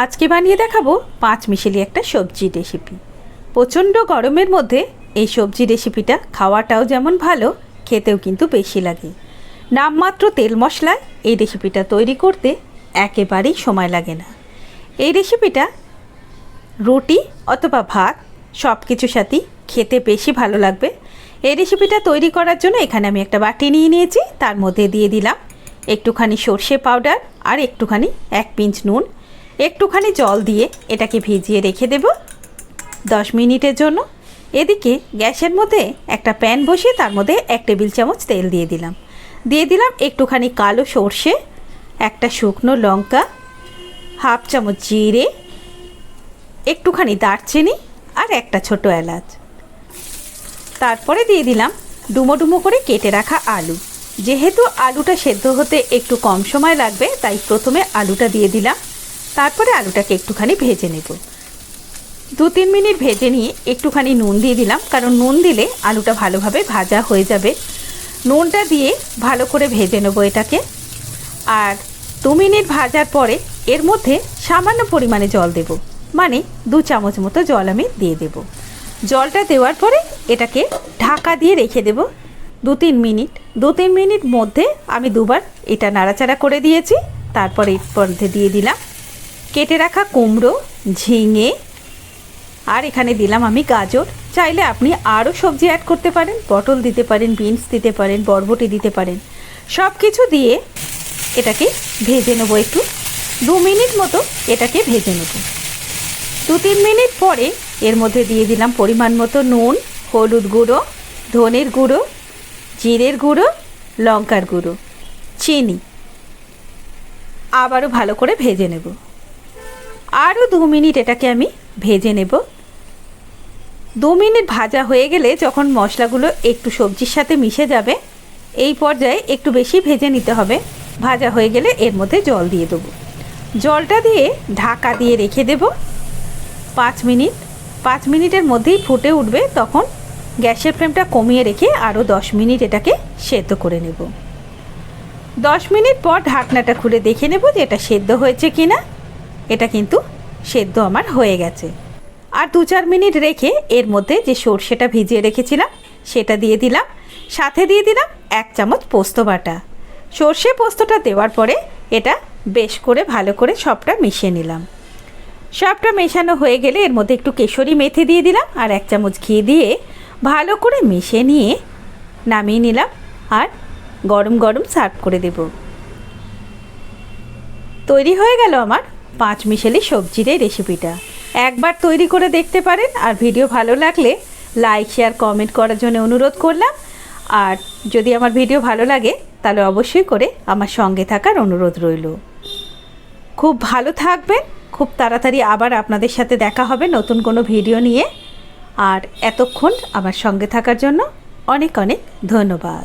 আজকে বানিয়ে দেখাবো পাঁচ মিশেলি একটা সবজি রেসিপি প্রচণ্ড গরমের মধ্যে এই সবজি রেসিপিটা খাওয়াটাও যেমন ভালো, খেতেও কিন্তু বেশি লাগে। নামমাত্র তেল মশলায় এই রেসিপিটা তৈরি করতে একেবারেই সময় লাগে না। এই রেসিপিটা রুটি অথবা ভাত সব কিছুর সাথেই খেতে বেশি ভালো লাগবে। এই রেসিপিটা তৈরি করার জন্য এখানে আমি একটা বাটি নিয়ে নিয়েছি, তার মধ্যে দিয়ে দিলাম একটুখানি সর্ষে পাউডার আর একটুখানি এক পিঞ্চ নুন। একটুখানি জল দিয়ে এটাকে ভিজিয়ে রেখে দেব। দশ মিনিটের জন্য। এদিকে গ্যাসের মধ্যে একটা প্যান বসিয়ে তার মধ্যে এক টেবিল চামচ তেল দিয়ে দিলাম। দিয়ে দিলাম একটুখানি কালো সর্ষে, একটা শুকনো লঙ্কা, হাফ চামচ জিরে, একটুখানি দারচিনি আর একটা ছোট এলাচ। তারপরে দিয়ে দিলাম ডুমো ডুমো করে কেটে রাখা আলু। যেহেতু আলুটা সেদ্ধ হতে একটু কম সময় লাগবে, তাই প্রথমে আলুটা দিয়ে দিলাম। তারপরে আলুটাকে একটুখানি ভেজে নেব। দু তিন মিনিট ভেজে নিয়ে একটুখানি নুন দিয়ে দিলাম, কারণ নুন দিলে আলুটা ভালোভাবে ভাজা হয়ে যাবে। নুনটা দিয়ে ভালো করে ভেজে নেব এটাকে। আর দু মিনিট ভাজার পরে এর মধ্যে সামান্য পরিমাণে জল দেব মানে দু চামচ মতো জল আমি দিয়ে দেব। জলটা দেওয়ার পরে এটাকে ঢাকা দিয়ে রেখে দেব দু তিন মিনিট। দু তিন মিনিট মধ্যে আমি দুবার এটা নাড়াচাড়া করে দিয়েছি, তারপর এর মধ্যে দিয়ে দিলাম। কেটে রাখা কুমড়ো, ঝিঙে, আর এখানে দিলাম আমি গাজর। চাইলে আপনি আরও সবজি অ্যাড করতে পারেন, পটল দিতে পারেন, বিনস দিতে পারেন, বরবটি দিতে পারেন। সব কিছু দিয়ে এটাকে ভেজে নেব একটু। দু মিনিট মতো এটাকে ভেজে নেব। দু তিন মিনিট পরে এর মধ্যে দিয়ে দিলাম পরিমাণ মতো নুন, হলুদ গুঁড়ো, ধনের গুঁড়ো, জিরের গুঁড়ো, লঙ্কার গুঁড়ো, চিনি। আবারও ভালো করে ভেজে নেব। আরও দু মিনিট এটাকে আমি ভেজে নেব। দু মিনিট ভাজা হয়ে গেলে যখন মশলাগুলো একটু সবজির সাথে মিশে যাবে, এই পর্যায়ে একটু বেশি ভেজে নিতে হবে। ভাজা হয়ে গেলে এর মধ্যে জল দিয়ে দেবো। জলটা দিয়ে ঢাকা দিয়ে রেখে দেব। পাঁচ মিনিট। পাঁচ মিনিটের মধ্যেই ফুটে উঠবে, তখন গ্যাসের ফ্লেমটা কমিয়ে রেখে আরও দশ মিনিট এটাকে সেদ্ধ করে নেব। দশ মিনিট পর ঢাকনাটা খুলে দেখে নেব যে এটা সেদ্ধ হয়েছে কি না এটা কিন্তু সেদ্ধ আমার হয়ে গেছে। আর দু চার মিনিট রেখে এর মধ্যে যে সর্ষেটা ভিজিয়ে রেখেছিলাম, সেটা দিয়ে দিলাম। সাথে দিয়ে দিলাম এক চামচ পোস্ত বাটা। সর্ষে পোস্তটা দেওয়ার পরে এটা বেশ করে ভালো করে সবটা মিশিয়ে নিলাম। সবটা মেশানো হয়ে গেলে এর মধ্যে একটু কেশরি মেথি দিয়ে দিলাম আর এক চামচ ঘি দিয়ে ভালো করে মিশিয়ে নিয়ে নামিয়ে নিলাম আর গরম গরম সার্ভ করে দেব। তৈরি হয়ে গেল আমার পাঁচ মিশেলি সবজির এই রেসিপিটা একবার তৈরি করে দেখতে পারেন, আর ভিডিও ভালো লাগলে লাইক শেয়ার কমেন্ট করার জন্য অনুরোধ করলাম। আর যদি আমার ভিডিও ভালো লাগে, তাহলে অবশ্যই করে আমার সঙ্গে থাকার অনুরোধ রইল। খুব ভালো থাকবেন, খুব তাড়াতাড়ি আবার আপনাদের সাথে দেখা হবে নতুন কোনো ভিডিও নিয়ে। আর এতক্ষণ আমার সঙ্গে থাকার জন্য অনেক অনেক ধন্যবাদ।